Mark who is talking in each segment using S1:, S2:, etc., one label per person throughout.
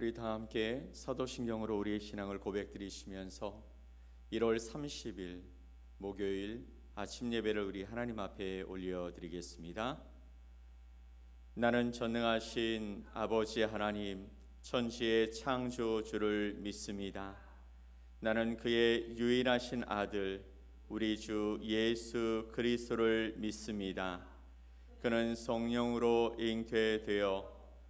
S1: 우리 다 함께 사도신경으로 우리의 신앙을 고백드리시면서 1월 30일 목요일 아침 예배를 우리 하나님 앞에 올려드리겠습니다. 나는 전능하신 아버지 하나님 천지의 창조 주를 믿습니다. 나는 그의 유일하신 아들 우리 주 예수 그리스도를 믿습니다. 그는 성령으로 잉태되어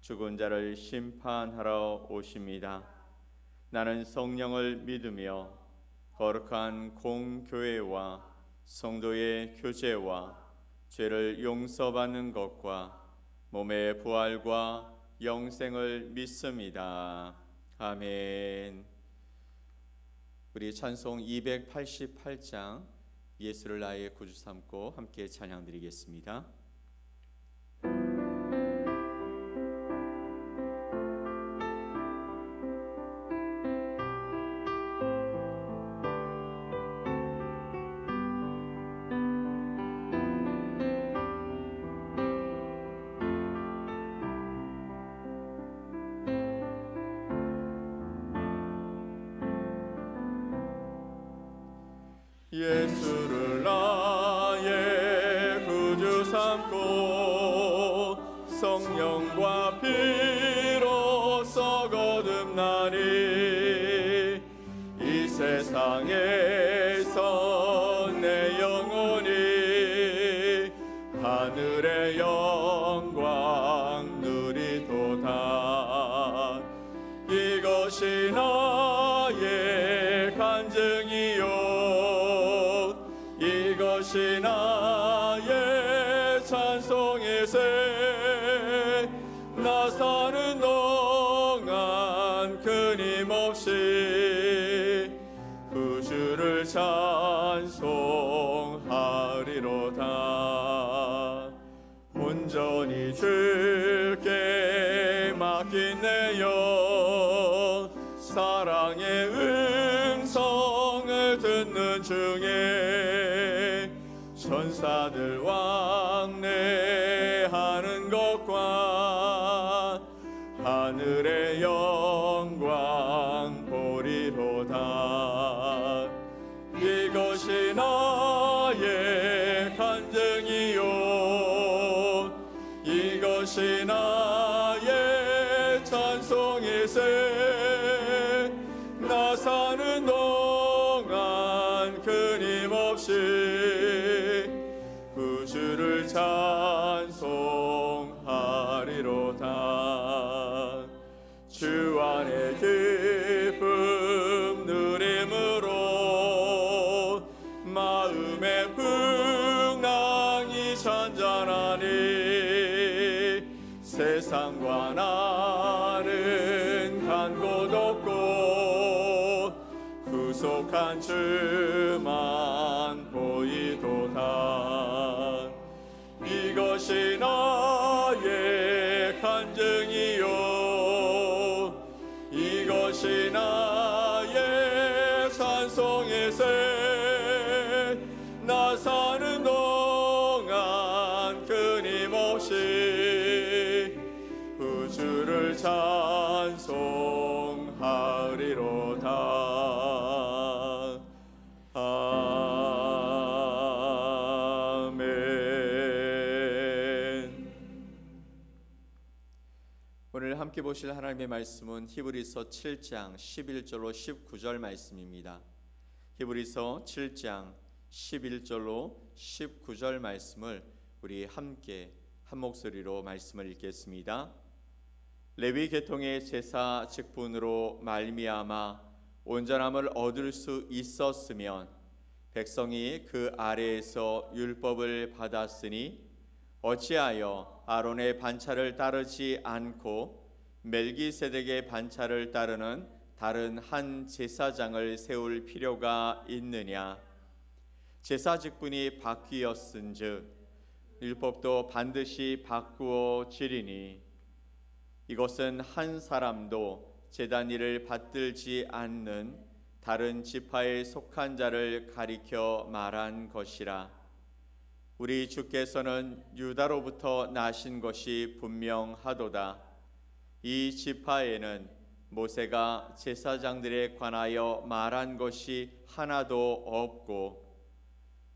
S1: 죽은 자를 심판하러 오십니다. 나는 성령을 믿으며 거룩한 공교회와 성도의 교제와 죄를 용서받는 것과 몸의 부활과 영생을 믿습니다. 아멘. 우리 찬송 288장 예수를 나의 구주 삼고 함께 찬양 드리겠습니다. 예수를 것이 나의 찬송이세 찬송이세 나 사는 동안 끊임없이 구주를 찬 구속한 주만 보이도다. 이것이 나 보실 하나님의 말씀은 히브리서 7장 11절로 19절 말씀입니다. 히브리서 7장 11절로 19절 말씀을 우리 함께 한 목소리로 말씀을 읽겠습니다. 레위 계통의 제사 직분으로 말미암아 온전함을 얻을 수 있었으면 백성이 그 아래에서 율법을 받았으니 어찌하여 아론의 반차를 따르지 않고 멜기세덱의 반차를 따르는 다른 한 제사장을 세울 필요가 있느냐? 제사 직분이 바뀌었은즉 율법도 반드시 바꾸어 지리니 이것은 한 사람도 제단 일을 받들지 않는 다른 지파에 속한 자를 가리켜 말한 것이라. 우리 주께서는 유다로부터 나신 것이 분명하도다 이 지파에는 모세가 제사장들에 관하여 말한 것이 하나도 없고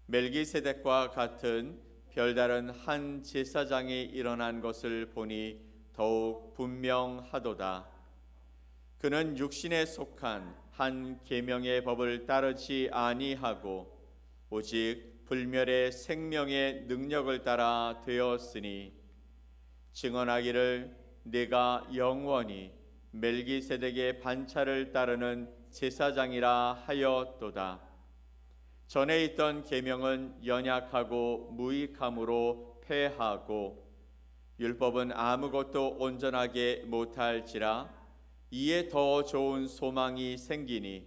S1: 멜기세덱과 같은 별다른 한 제사장이 일어난 것을 보니 더욱 분명하도다. 그는 육신에 속한 한 계명의 법을 따르지 아니하고 오직 불멸의 생명의 능력을 따라 되었으니 증언하기를 내가 영원히 멜기세덱의 반차를 따르는 제사장이라 하였도다. 전에 있던 계명은 연약하고 무익함으로 패하고 율법은 아무것도 온전하게 못할지라 이에 더 좋은 소망이 생기니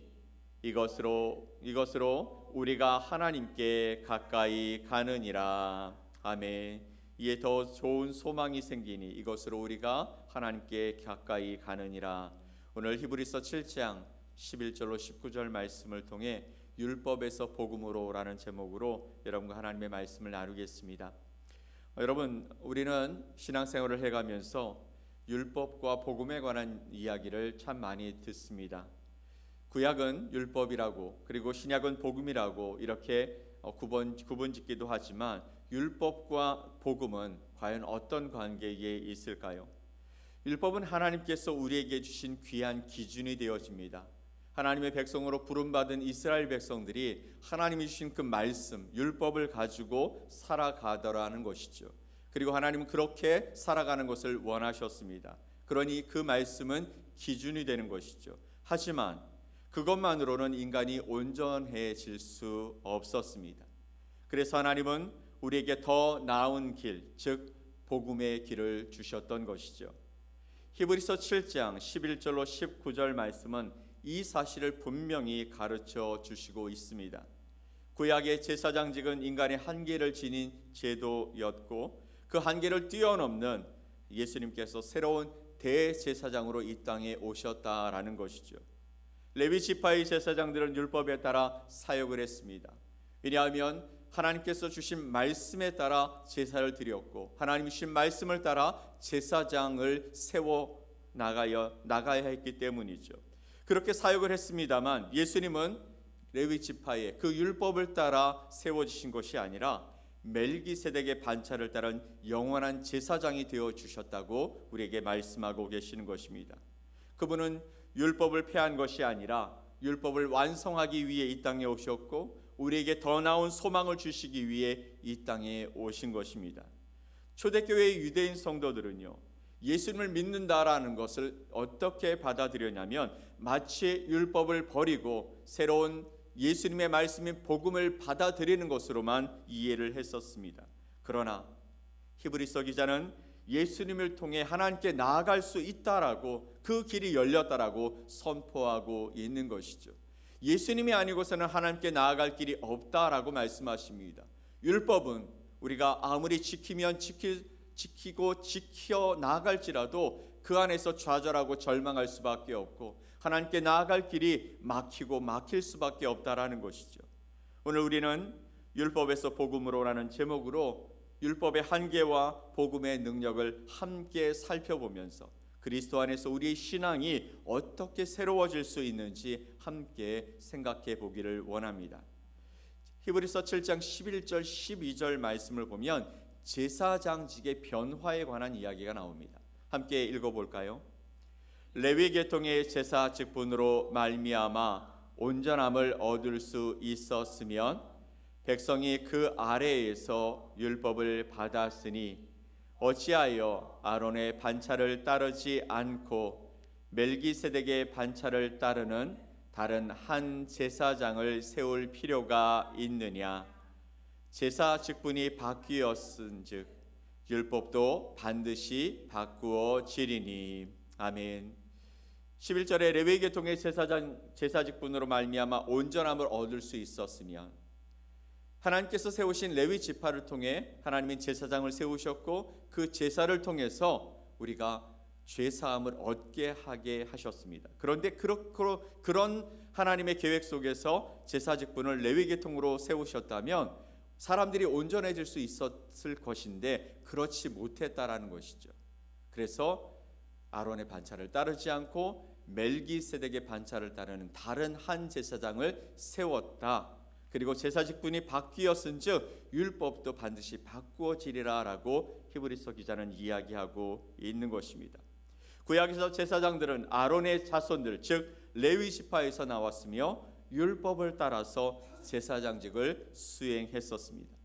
S1: 이것으로 이것으로 우리가 하나님께 가까이 가느니라 아멘. 이에 더 좋은 소망이 생기니 이것으로 우리가 하나님께 가까이 가느니라. 오늘 히브리서 7장 11절로 19절 말씀을 통해 율법에서 복음으로라는 제목으로 여러분과 하나님의 말씀을 나누겠습니다. 어, 여러분, 우리는 신앙생활을 해 가면서 율법과 복음에 관한 이야기를 참 많이 듣습니다. 구약은 율법이라고 그리고 신약은 복음이라고 이렇게 어, 구분 구분 짓기도 하지만 율법과 복음은 과연 어떤 관계에 있을까요? 율법은 하나님께서 우리에게 주신 귀한 기준이 되어집니다. 하나님의 백성으로 부름받은 이스라엘 백성들이 하나님이 주신 그 말씀, 율법을 가지고 살아가더라는 것이죠. 그리고 하나님은 그렇게 살아가는 것을 원하셨습니다. 그러니 그 말씀은 기준이 되는 것이죠. 하지만 그것만으로는 인간이 온전해질 수 없었습니다. 그래서 하나님은 우리에게 더 나은 길, 즉 복음의 길을 주셨던 것이죠. 히브리서 7장 11절로 19절 말씀은 이 사실을 분명히 가르쳐 주시고 있습니다. 구약의 제사장직은 인간의 한계를 지닌 제도였고 그 한계를 뛰어넘는 예수님께서 새로운 대제사장으로 이 땅에 오셨다라는 것이죠. 레위 지파의 제사장들은 율법에 따라 사역을 했습니다. 왜냐하면 하나님께서 주신 말씀에 따라 제사를 드렸고 하나님 주신 말씀을 따라 제사장을 세워 나가야 나가야 했기 때문이죠. 그렇게 사역을 했습니다만 예수님은 레위 지파의 그 율법을 따라 세워지신 것이 아니라 멜기세덱의 반차를 따른 영원한 제사장이 되어 주셨다고 우리에게 말씀하고 계시는 것입니다. 그분은 율법을 폐한 것이 아니라 율법을 완성하기 위해 이 땅에 오셨고 우리에게 더 나은 소망을 주시기 위해 이 땅에 오신 것입니다. 초대교회의 유대인 성도들은요. 예수님을 믿는다라는 것을 어떻게 받아들였냐면 마치 율법을 버리고 새로운 예수님의 말씀인 복음을 받아들이는 것으로만 이해를 했었습니다. 그러나 히브리서 기자는 예수님을 통해 하나님께 나아갈 수 있다라고 그 길이 열렸다라고 선포하고 있는 것이죠. 예수님이 아니고서는 하나님께 나아갈 길이 없다라고 말씀하십니다. 율법은 우리가 아무리 지키면 지키, 지키고 지켜 나아갈지라도 그 안에서 좌절하고 절망할 수밖에 없고 하나님께 나아갈 길이 막히고 막힐 수밖에 없다라는 것이죠. 오늘 우리는 율법에서 복음으로라는 제목으로 율법의 한계와 복음의 능력을 함께 살펴보면서 그리스도 안에서 우리의 신앙이 어떻게 새로워질 수 있는지 함께 생각해 보기를 원합니다. 히브리서 7장 11절 12절 말씀을 보면 제사장직의 변화에 관한 이야기가 나옵니다. 함께 읽어 볼까요? 레위 계통의 제사 직분으로 말미암아 온전함을 얻을 수 있었으면 백성이 그 아래에서 율법을 받았으니 어찌하여 아론의 반차를 따르지 않고 멜기세덱의 반차를 따르는 다른 한 제사장을 세울 필요가 있느냐 제사 직분이 바뀌었은즉 율법도 반드시 바꾸어지리니 아멘. 11절에 레위 계통의 제사장 제사 직분으로 말미암아 온전함을 얻을 수 있었으면 하나님께서 세우신 레위 지파를 통해 하나님은 제사장을 세우셨고 그 제사를 통해서 우리가 죄 사함을 얻게 하게 하셨습니다. 그런데 그렇고 그런 하나님의 계획 속에서 제사 직분을 레위 계통으로 세우셨다면 사람들이 온전해질 수 있었을 것인데 그렇지 못했다라는 것이죠. 그래서 아론의 반차를 따르지 않고 멜기세덱의 반차를 따르는 다른 한 제사장을 세웠다. 그리고 제사 직분이 바뀌었은즉 율법도 반드시 바꾸어지리라라고 히브리서 기자는 이야기하고 있는 것입니다. 구약에서 제사장들은 아론의 자손들 즉 레위 지파에서 나왔으며 율법을 따라서 제사장직을 수행했었습니다.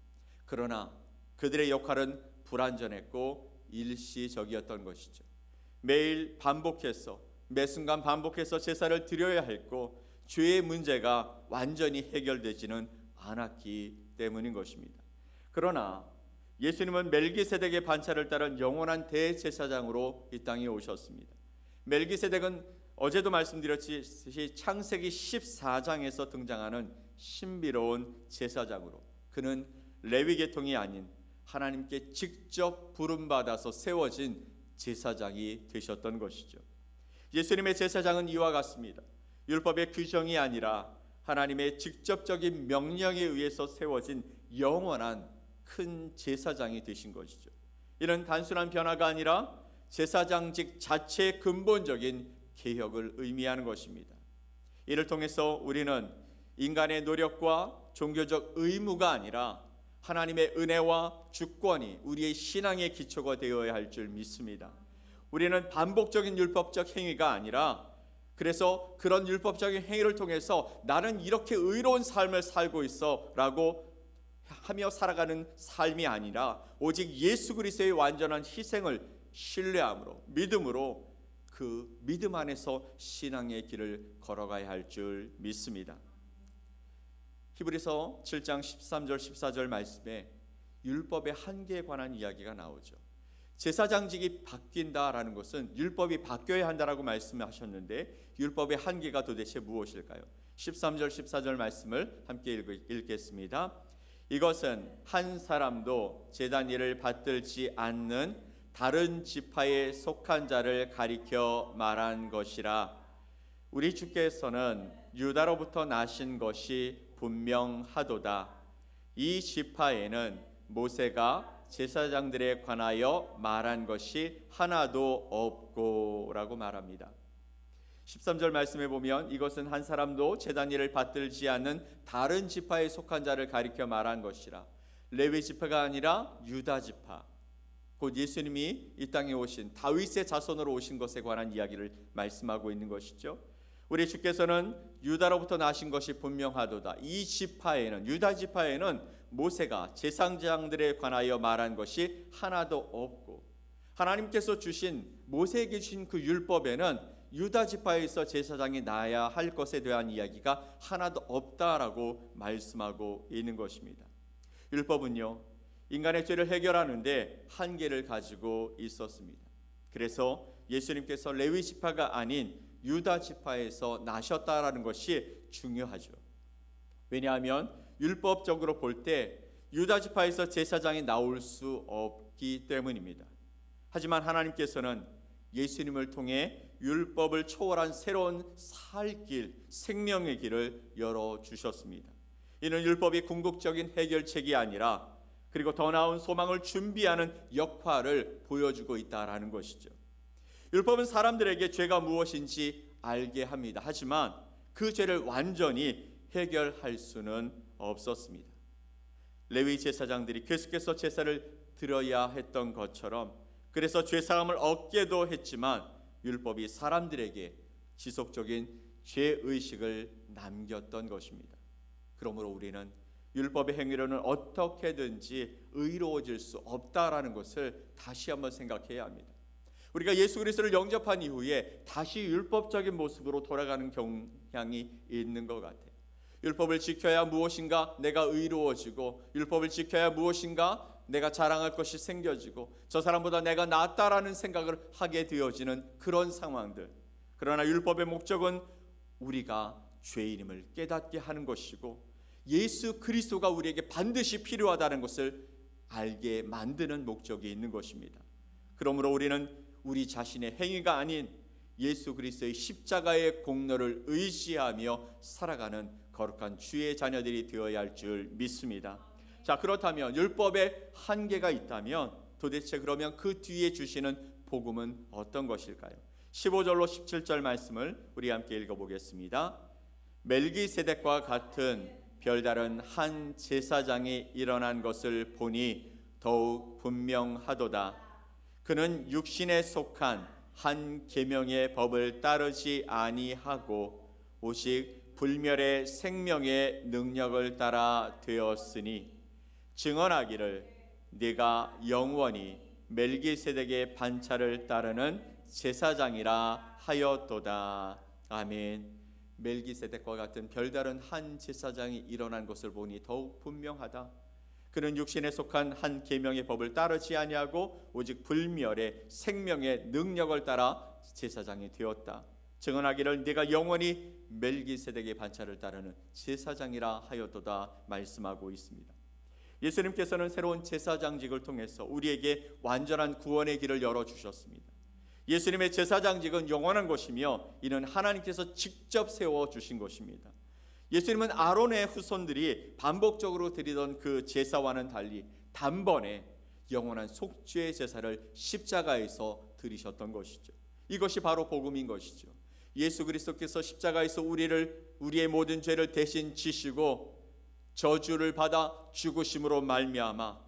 S1: 그러나 그들의 역할은 불완전했고 일시적이었던 것이죠. 매일 반복해서 매 순간 반복해서 제사를 드려야 했고 죄의 문제가 완전히 해결되지는 않았기 때문인 것입니다. 그러나 예수님은 멜기세덱의 반차를 따른 영원한 대제사장으로 이 땅에 오셨습니다. 멜기세덱은 어제도 말씀드렸듯이 창세기 14장에서 등장하는 신비로운 제사장으로 그는 레위 계통이 아닌 하나님께 직접 부름 받아서 세워진 제사장이 되셨던 것이죠. 예수님의 제사장은 이와 같습니다. 율법의 규정이 아니라 하나님의 직접적인 명령에 의해서 세워진 영원한 큰 제사장이 되신 것이죠. 이는 단순한 변화가 아니라 제사장직 자체의 근본적인 개혁을 의미하는 것입니다. 이를 통해서 우리는 인간의 노력과 종교적 의무가 아니라 하나님의 은혜와 주권이 우리의 신앙의 기초가 되어야 할 줄 믿습니다. 우리는 반복적인 율법적 행위가 아니라 그래서 그런 율법적인 행위를 통해서 나는 이렇게 의로운 삶을 살고 있어 라고 하며 살아가는 삶이 아니라 오직 예수 그리스도의 완전한 희생을 신뢰함으로 믿음으로 그 믿음 안에서 신앙의 길을 걸어가야 할 줄 믿습니다. 히브리서 7장 13절 14절 말씀에 율법의 한계에 관한 이야기가 나오죠. 제사장직이 바뀐다라는 것은 율법이 바뀌어야 한다라고 말씀하셨는데 율법의 한계가 도대체 무엇일까요? 13절 14절 말씀을 함께 읽겠습니다. 이것은 한 사람도 제단 일을 받들지 않는 다른 지파에 속한 자를 가리켜 말한 것이라 우리 주께서는 유다로부터 나신 것이 분명하도다 이 지파에는 모세가 제사장들에 관하여 말한 것이 하나도 없고라고 말합니다. 13절 말씀에 보면 이것은 한 사람도 제단 일을 받들지 않는 다른 지파에 속한 자를 가리켜 말한 것이라 레위 지파가 아니라 유다 지파 곧 예수님이 이 땅에 오신 다윗의 자손으로 오신 것에 관한 이야기를 말씀하고 있는 것이죠. 우리 주께서는 유다로부터 나신 것이 분명하도다. 이 지파에는 유다 지파에는 모세가 제상장들에 관하여 말한 것이 하나도 없고 하나님께서 주신 모세에게 주신 그 율법에는 유다 지파에서 제사장이 나야 할 것에 대한 이야기가 하나도 없다라고 말씀하고 있는 것입니다. 율법은요 인간의 죄를 해결하는데 한계를 가지고 있었습니다. 그래서 예수님께서 레위 지파가 아닌 유다 지파에서 나셨다라는 것이 중요하죠. 왜냐하면 율법적으로 볼 때 유다 지파에서 제사장이 나올 수 없기 때문입니다. 하지만 하나님께서는 예수님을 통해 율법을 초월한 새로운 살 길, 생명의 길을 열어 주셨습니다. 이는 율법이 궁극적인 해결책이 아니라 그리고 더 나은 소망을 준비하는 역할을 보여주고 있다라는 것이죠. 율법은 사람들에게 죄가 무엇인지 알게 합니다. 하지만 그 죄를 완전히 해결할 수는 없었습니다. 레위 제사장들이 계속해서 제사를 드려야 했던 것처럼 그래서 죄 사함을 얻게도 했지만 율법이 사람들에게 지속적인 죄 의식을 남겼던 것입니다. 그러므로 우리는 율법의 행위로는 어떻게든지 의로워질 수 없다라는 것을 다시 한번 생각해야 합니다. 우리가 예수 그리스도를 영접한 이후에 다시 율법적인 모습으로 돌아가는 경향이 있는 것 같아요. 율법을 지켜야 무엇인가 내가 의로워지고 율법을 지켜야 무엇인가 내가 자랑할 것이 생겨지고 저 사람보다 내가 낫다라는 생각을 하게 되어지는 그런 상황들. 그러나 율법의 목적은 우리가 죄인임을 깨닫게 하는 것이고 예수 그리스도가 우리에게 반드시 필요하다는 것을 알게 만드는 목적이 있는 것입니다. 그러므로 우리는 우리 자신의 행위가 아닌 예수 그리스도의 십자가의 공로를 의지하며 살아가는 거룩한 주의 자녀들이 되어야 할 줄 믿습니다. 자, 그렇다면 율법에 한계가 있다면 도대체 그러면 그 뒤에 주시는 복음은 어떤 것일까요? 15절로 17절 말씀을 우리 함께 읽어 보겠습니다. 멜기세덱과 같은 별다른 한 제사장이 일어난 것을 보니 더욱 분명하도다. 그는 육신에 속한 한 계명의 법을 따르지 아니하고 오직 불멸의 생명의 능력을 따라 되었으니 증언하기를 네가 영원히 멜기세덱의 반차를 따르는 제사장이라 하였도다. 아멘. 멜기세덱과 같은 별다른 한 제사장이 일어난 것을 보니 더욱 분명하다. 그는 육신에 속한 한 계명의 법을 따르지 아니하고 오직 불멸의 생명의 능력을 따라 제사장이 되었다. 증언하기를 네가 영원히 멜기세덱의 반차를 따르는 제사장이라 하였도다 말씀하고 있습니다. 예수님께서는 새로운 제사장직을 통해서 우리에게 완전한 구원의 길을 열어 주셨습니다. 예수님의 제사장직은 영원한 것이며 이는 하나님께서 직접 세워 주신 것입니다. 예수님은 아론의 후손들이 반복적으로 드리던 그 제사와는 달리 단번에 영원한 속죄의 제사를 십자가에서 드리셨던 것이죠. 이것이 바로 복음인 것이죠. 예수 그리스도께서 십자가에서 우리를 우리의 모든 죄를 대신 지시고 저주를 받아 죽으심으로 말미암아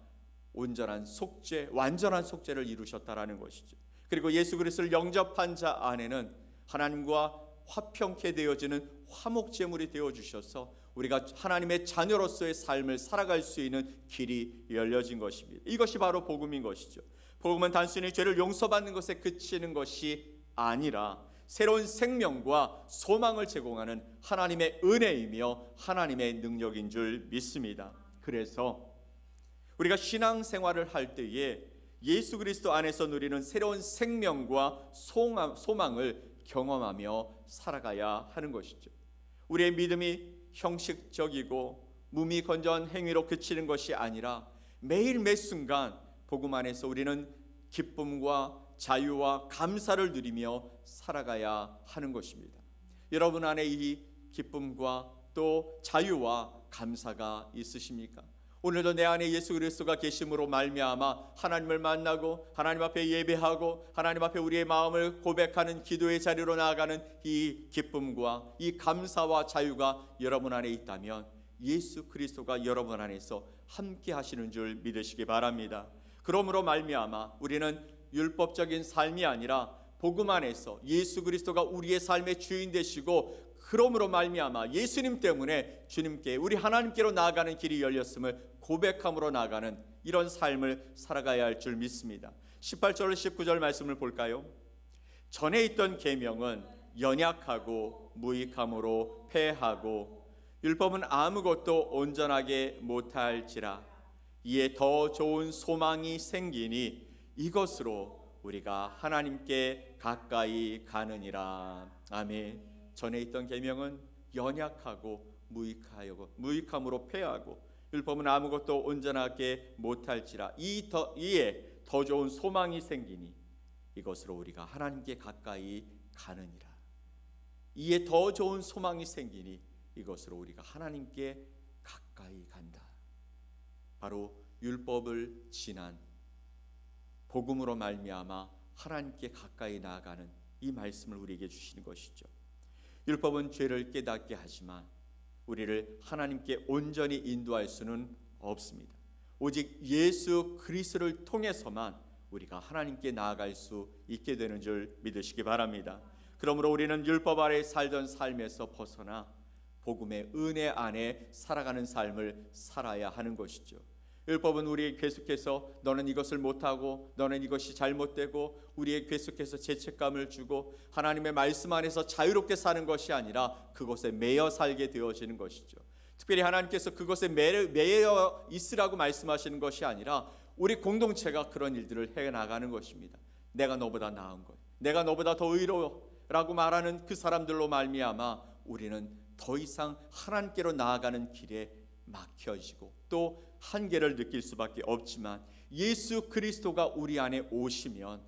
S1: 온전한 속죄, 완전한 속죄를 이루셨다라는 것이죠. 그리고 예수 그리스도를 영접한 자 안에는 하나님과 화평케 되어지는 화목 제물이 되어 주셔서 우리가 하나님의 자녀로서의 삶을 살아갈 수 있는 길이 열려진 것입니다. 이것이 바로 복음인 것이죠. 복음은 단순히 죄를 용서받는 것에 그치는 것이 아니라 새로운 생명과 소망을 제공하는 하나님의 은혜이며 하나님의 능력인 줄 믿습니다. 그래서 우리가 신앙 생활을 할 때에 예수 그리스도 안에서 누리는 새로운 생명과 소망을 경험하며 살아가야 하는 것이죠. 우리의 믿음이 형식적이고 무미건조한 행위로 그치는 것이 아니라 매일 매 순간 복음 안에서 우리는 기쁨과 자유와 감사를 누리며 살아가야 하는 것입니다. 여러분 안에 이 기쁨과 또 자유와 감사가 있으십니까? 오늘도 내 안에 예수 그리스도가 계심으로 말미암아 하나님을 만나고 하나님 앞에 예배하고 하나님 앞에 우리의 마음을 고백하는 기도의 자리로 나아가는 이 기쁨과 이 감사와 자유가 여러분 안에 있다면 예수 그리스도가 여러분 안에서 함께 하시는 줄 믿으시기 바랍니다. 그러므로 말미암아 우리는 율법적인 삶이 아니라 복음 안에서 예수 그리스도가 우리의 삶의 주인 되시고 그러므로 말미암아 예수님 때문에 주님께 우리 하나님께로 나아가는 길이 열렸음을 고백함으로 나아가는 이런 삶을 살아가야 할 줄 믿습니다. 18절 19절 말씀을 볼까요? 전에 있던 계명은 연약하고 무익함으로 패하고 율법은 아무것도 온전하게 못할지라 이에 더 좋은 소망이 생기니 이것으로 우리가 하나님께 가까이 가느니라. 아멘. 전에 있던 계명은 연약하고 무익하고 무익함으로 패하고 율법은 아무것도 온전하게 못할지라 이 더, 이에 더 좋은 소망이 생기니 이것으로 우리가 하나님께 가까이 가느니라 이에 더 좋은 소망이 생기니 이것으로 우리가 하나님께 가까이 간다 바로 율법을 지난 복음으로 말미암아 하나님께 가까이 나아가는 이 말씀을 우리에게 주시는 것이죠. 율법은 죄를 깨닫게 하지만 우리를 하나님께 온전히 인도할 수는 없습니다. 오직 예수 그리스도를 통해서만 우리가 하나님께 나아갈 수 있게 되는 줄 믿으시기 바랍니다. 그러므로 우리는 율법 아래 살던 삶에서 벗어나 복음의 은혜 안에 살아가는 삶을 살아야 하는 것이죠. 율법은 우리에 계속해서 너는 이것을 못하고 너는 이것이 잘못되고 우리에 계속해서 죄책감을 주고 하나님의 말씀 안에서 자유롭게 사는 것이 아니라 그것에 매여 살게 되어지는 것이죠. 특별히 하나님께서 그것에 매여 있으라고 말씀하시는 것이 아니라 우리 공동체가 그런 일들을 해 나가는 것입니다. 내가 너보다 나은 것, 내가 너보다 더 의로워. 라고 말하는 그 사람들로 말미암아 우리는 더 이상 하나님께로 나아가는 길에 막혀지고 또 한계를 느낄 수밖에 없지만 예수 그리스도가 우리 안에 오시면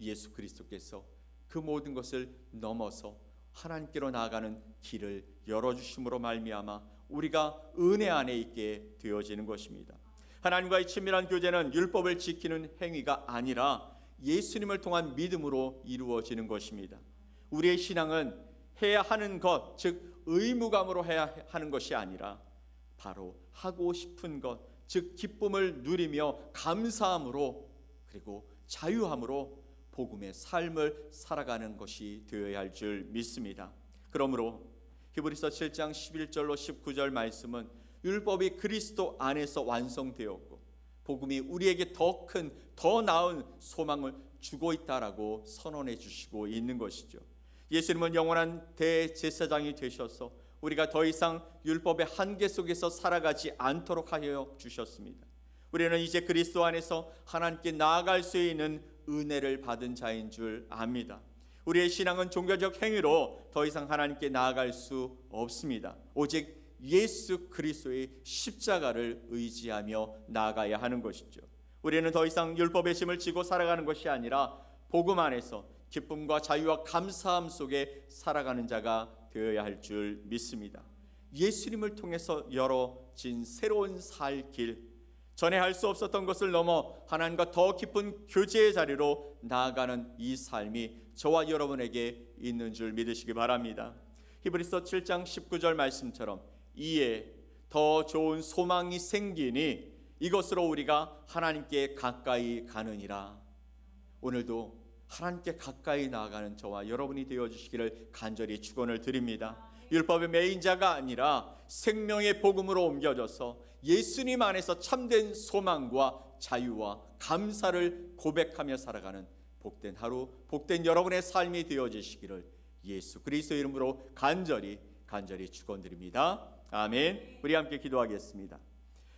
S1: 예수 그리스도께서 그 모든 것을 넘어서 하나님께로 나아가는 길을 열어 주심으로 말미암아 우리가 은혜 안에 있게 되어지는 것입니다. 하나님과의 친밀한 교제는 율법을 지키는 행위가 아니라 예수님을 통한 믿음으로 이루어지는 것입니다. 우리의 신앙은 해야 하는 것, 즉 의무감으로 해야 하는 것이 아니라 바로 하고 싶은 것, 즉 기쁨을 누리며 감사함으로 그리고 자유함으로 복음의 삶을 살아가는 것이 되어야 할 줄 믿습니다. 그러므로 히브리서 7장 11절로 19절 말씀은 율법이 그리스도 안에서 완성되었고 복음이 우리에게 더 큰, 더 나은 소망을 주고 있다라고 선언해 주시고 있는 것이죠. 예수님은 영원한 대제사장이 되셔서 우리가 더 이상 율법의 한계 속에서 살아가지 않도록 하여 주셨습니다. 우리는 이제 그리스도 안에서 하나님께 나아갈 수 있는 은혜를 받은 자인 줄 압니다. 우리의 신앙은 종교적 행위로 더 이상 하나님께 나아갈 수 없습니다. 오직 예수 그리스도의 십자가를 의지하며 나아가야 하는 것이죠. 우리는 더 이상 율법의 짐을 지고 살아가는 것이 아니라 복음 안에서 기쁨과 자유와 감사함 속에 살아가는 자가 되어야 할 줄 믿습니다. 예수님을 통해서 열어진 새로운 살 길, 전에 할 수 없었던 것을 넘어 하나님과 더 깊은 교제의 자리로 나아가는 이 삶이 저와 여러분에게 있는 줄 믿으시기 바랍니다. 히브리서 7장 19절 말씀처럼 이에 더 좋은 소망이 생기니 이것으로 우리가 하나님께 가까이 가느니라. 오늘도 하나님께 가까이 나아가는 저와 여러분이 되어 주시기를 간절히 축원을 드립니다. 율법의 매인자가 아니라 생명의 복음으로 옮겨져서 예수님 안에서 참된 소망과 자유와 감사를 고백하며 살아가는 복된 하루, 복된 여러분의 삶이 되어지시기를 예수 그리스도 이름으로 간절히 간절히 축원드립니다. 아멘. 우리 함께 기도하겠습니다.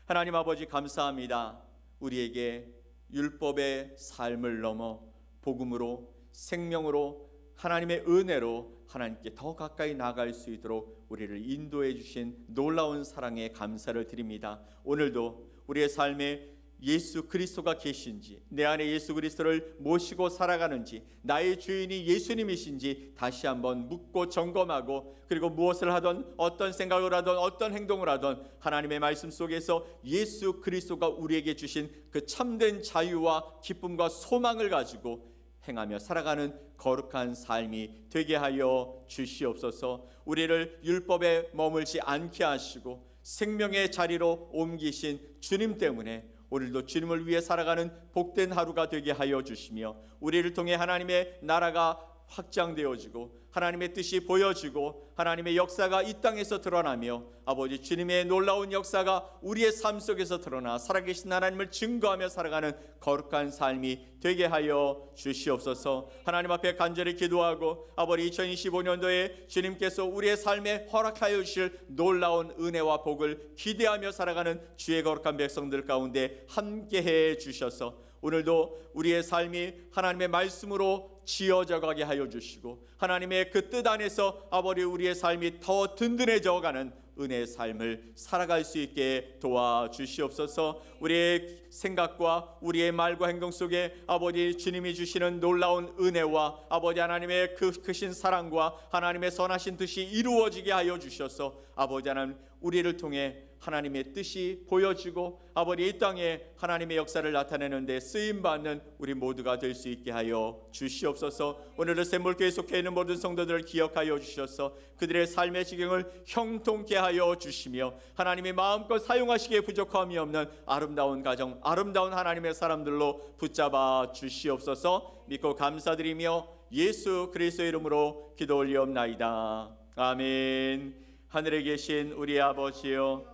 S1: 하나님 아버지 감사합니다. 우리에게 율법의 삶을 넘어 복음으로 생명으로 하나님의 은혜로 하나님께 더 가까이 나갈 수 있도록 우리를 인도해 주신 놀라운 사랑에 감사를 드립니다. 오늘도 우리의 삶에 예수 그리스도가 계신지 내 안에 예수 그리스도를 모시고 살아가는지 나의 주인이 예수님이신지 다시 한번 묻고 점검하고 그리고 무엇을 하던 어떤 생각을 하던 어떤 행동을 하던 하나님의 말씀 속에서 예수 그리스도가 우리에게 주신 그 참된 자유와 기쁨과 소망을 가지고 행하며 살아가는 거룩한 삶이 되게 하여 주시옵소서. 우리를 율법에 머물지 않게 하시고 생명의 자리로 옮기신 주님 때문에 오늘도 주님을 위해 살아가는 복된 하루가 되게 하여 주시며 우리를 통해 하나님의 나라가 확장되어지고 하나님의 뜻이 보여지고 하나님의 역사가 이 땅에서 드러나며 아버지 주님의 놀라운 역사가 우리의 삶 속에서 드러나 살아계신 하나님을 증거하며 살아가는 거룩한 삶이 되게 하여 주시옵소서. 하나님 앞에 간절히 기도하고 아버지 2025년도에 주님께서 우리의 삶에 허락하여 주실 놀라운 은혜와 복을 기대하며 살아가는 주의 거룩한 백성들 가운데 함께해 주셔서 오늘도 우리의 삶이 하나님의 말씀으로 지어져 가게 하여 주시고 하나님의 그 뜻 안에서 아버지 우리의 삶이 더 든든해져 가는 은혜의 삶을 살아갈 수 있게 도와 주시옵소서. 우리의 생각과 우리의 말과 행동 속에 아버지 주님이 주시는 놀라운 은혜와 아버지 하나님의 그 크신 사랑과 하나님의 선하신 뜻이 이루어지게 하여 주셔서 아버지 하나님 우리를 통해 하나님의 뜻이 보여지고 아버지 이 땅에 하나님의 역사를 나타내는데 쓰임 받는 우리 모두가 될 수 있게 하여 주시옵소서. 오늘은 샘물교회 속해 있는 모든 성도들을 기억하여 주셔서 그들의 삶의 지경을 형통케 하여 주시며 하나님의 마음껏 사용하시기에 부족함이 없는 아름다운 가정, 아름다운 하나님의 사람들로 붙잡아 주시옵소서. 믿고 감사드리며 예수 그리스도 이름으로 기도 올리옵나이다. 아멘. 하늘에 계신 우리 아버지여